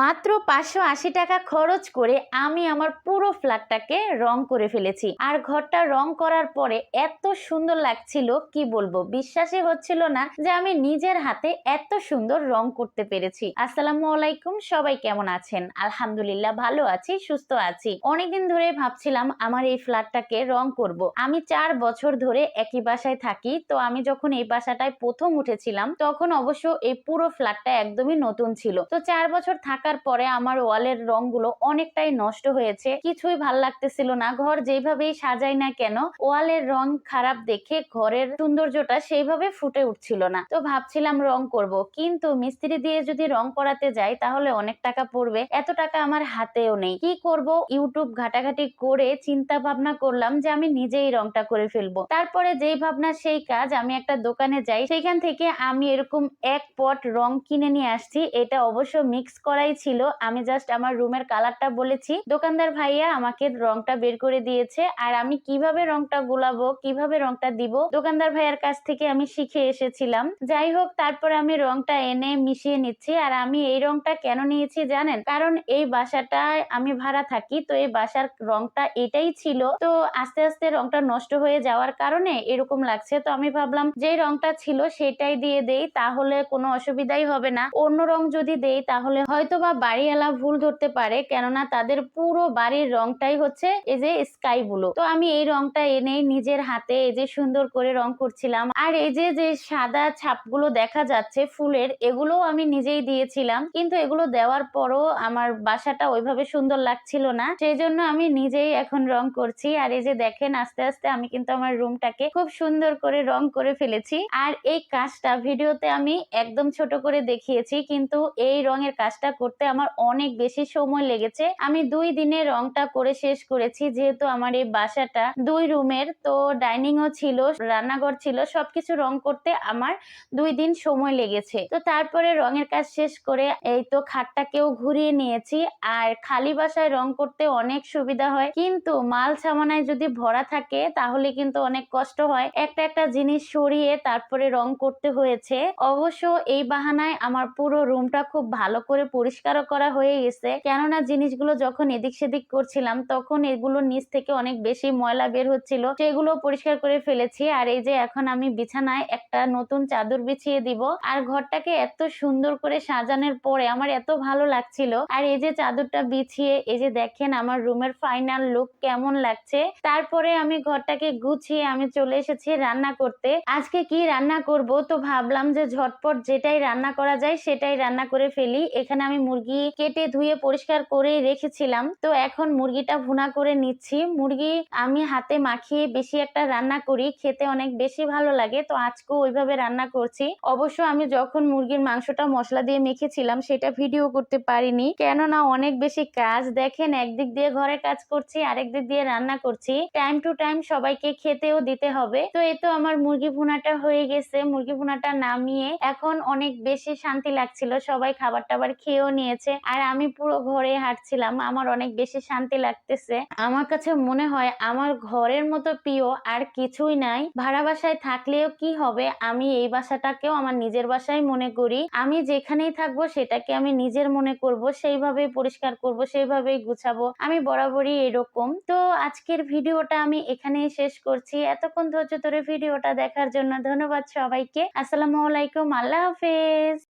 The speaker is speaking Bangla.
মাত্র পাঁচশো আশি টাকা খরচ করে আমি আমার পুরো ফ্ল্যাটটাকে রং করে ফেলেছি। আর ঘরটা রং করার পরে এত সুন্দর লাগছিল, কি বলব? বিশ্বাসই হচ্ছিল না যে আমি নিজের হাতে এত সুন্দর রং করতে পেরেছি। আসসালামু আলাইকুম, সবাই কেমন আছেন? আলহামদুলিল্লাহ ভালো আছি, সুস্থ আছি। অনেকদিন ধরে ভাবছিলাম আমার এই ফ্ল্যাটটাকে রং করব। আমি চার বছর ধরে একই বাসায় থাকি, তো আমি যখন এই বাসাটায় প্রথম উঠেছিলাম, তখন অবশ্য এই পুরো ফ্ল্যাটটা একদমই নতুন ছিল। তো চার বছর থাকার পরে আমার ওয়ালের রংগুলো অনেকটাই নষ্ট হয়েছে। কিছুই ভালো লাগতেছিল না। ঘর যেভাবেই সাজাই না কেন, ওয়ালের রং খারাপ দেখে ঘরের সৌন্দর্যটা সেইভাবে ফুটে উঠছিল না। তো ভাবছিলাম রং করব। কিন্তু মিস্ত্রি দিয়ে যদি রং করাতে যাই, তাহলে অনেক টাকা পড়বে। এত টাকা আমার হাতেও নেই। কি করব? ইউটিউব ঘাটাঘাটি করে চিন্তা ভাবনা করলাম যে আমি নিজেই রংটা করে ফেলব। তারপরে যেই ভাবনা, সেই কাজ আমি একটা দোকানে যাই। সেখান থেকে আমি এরকম এক পট রং কিনে নিয়ে আসছি। এটা অবশ্য মিক্স করাই ছিল, আমি জাস্ট আমার রুমের কালারটা বলেছি। দোকানদার ভাইয়া আমাকে রংটা বের করে দিয়েছে, আর আমি কীভাবে রংটা গোলাবো, কীভাবে রংটা দিব, দোকানদার ভাইয়ার কাছ থেকে আমি শিখে এসেছিলাম। যাই হোক, তারপরে আমি রংটা এনে মিশিয়ে নিচ্ছি, আর আমি এই রংটা কেন নিয়েছি জানেন? কারণ এই বাসাটায় আমি ভাড়া থাকি, তো এই বাসার রংটা এটাই ছিল। তো আস্তে আস্তে রংটা নষ্ট হয়ে যাওয়ার কারণে এরকম লাগছে, তো আমি ভাবলাম যে রংটা ছিল সেটাই দিয়ে দেই, তাহলে কোনো অসুবিধাই হবে না। অন্য রং যদি দেই, তাহলে হয়তো বা বাড়িওয়ালা ভুল ধরতে পারে, কেননা তাদের পুরো বাড়ির রংটাই হচ্ছে এই যে স্কাই ব্লু তো আমি এই রংটা এনে নিজের হাতে এই যে সুন্দর করে রং করছিলাম, আর এই যে যে সাদা ছাপগুলো দেখা যাচ্ছে ফুলের এগুলো আমি নিজেই দিয়েছিলাম। কিন্তু এগুলো দেওয়ার পরও আমার বাসাটা ওইভাবে সুন্দর লাগছিল না সেই জন্য আমি নিজেই এখন রং করছি। আর এই যে দেখেন, আস্তে আস্তে আমি কিন্তু আমার রুমটাকে খুব সুন্দর করে রং করে ফেলেছি। আর এই কাজটা ভিডিওতে আমি একদম ছোট করে দেখিয়েছি, কিন্তু এই রঙের কাজটা করতে আমার অনেক বেশি সময় লেগেছে। আমি দুই দিনে রংটা করে শেষ করেছি, যেহেতু আমার এই বাসাটা দুই রুমের, তো ডাইনিংও ছিল, রান্নাঘর ছিল, সবকিছু রং করতে আমার দুই দিন সময় লেগেছে। তো তারপরে রঙের কাজ শেষ করে এই তো খাটটাকেও ঘুরিয়ে নিয়েছি, আর খালি বাসায় রং করতে অনেক সুবিধা হয়। কিন্তু মাল সামানায় যদি ভরা থাকে, তাহলে কিন্তু অনেক কষ্ট হয়। একটা একটা জিনিস সরিয়ে তারপরে রং করতে হয়েছে। অবশ্য এই বাহানায় আমার পুরো রুমটা খুব ভালো করে পরিষ্কারও করা হয়ে গেছে। কেননা জিনিসগুলো যখন এদিক সেদিক করছিলাম, তখন এগুলো নিচ থেকে অনেক বেশি ময়লা বের হচ্ছিল। সেগুলো পরিষ্কার করে ফেলেছি। আর এই যে এখন আমি বিছানায় একটা নতুন চাদর বিছিয়ে দিব। আর ঘরটাকে এত সুন্দর করে সাজানোর পরে আমার এত ভালো লাগছিল। আর এই যে চাদরটা বিছিয়ে, এই যে দেখেন আমার রুমের ফাইনাল লুক কেমন লাগছে। তারপরে আমি ঘরটাকে গুছিয়ে আমি চলে এসেছি রান্না করতে। আজকে কি রান্না করব? তো ভাবলাম যে ঝটপট যেটাই রান্না করা যায়, সেটাই রান্না করে ফেলি। এখানে আমি মুরগি কেটে ধুয়ে পরিষ্কার করে রেখেছিলাম। তো এখন মুরগিটা ভুনা করে নিচ্ছি। মুরগি আমি হাতে মাখিয়ে বেশি একটা রান্না করি, খেতে অনেক বেশি ভালো লাগে। তো আজকেও ওইভাবে রান্না করছি। অবশ্য আমি যখন মুরগির মাংসটা মশলা দিয়ে মেখেছিলাম, সেটা ভিডিও করতে পারিনি। কেননা অনেক বেশি কাজ। দেখেন, একদিক দিয়ে ঘরের কাজ করছি, আরেক দিক দিয়ে রান্না করছি। টাইম টু টাইম সবাইকে খেতেও দিতে হবে। তো এ তো আমার মুরগি ভুনাটা হয়ে গেছে। মুরগি ভুনাটা নামিয়ে এখন অনেক বেশি শান্তি লাগছিল। সবাই খাবার টাবার খেয়েও নিয়েছে। আর আমি পুরো ঘরে হাঁটছিলাম। আমার অনেক বেশি শান্তি লাগতেছে। আমার কাছে মনে হয় আমার ঘরের মতো প্রিয় আর কিছুই নাই। ভাড়া বাসায় থাকলেও কি হবে? আমি এই বাসাটাকেও আমার নিজের বাসায় মনে করি। আমি যেখানেই থাকব সেটাকে আমি নিজের মনে করব সেইভাবে পরিষ্কার করব, সেইভাবেই গুছাবো। আমি বরাবরই এরকম। তো আজকের ভিডিওটা আমি এখানেই শেষ করছি। এতক্ষণ ধৈর্য ধরে ভিডিওটা দেখার জন্য ধন্যবাদ সবাইকে। আসসালামু আলাইকুম। আল্লাহ হাফেজ।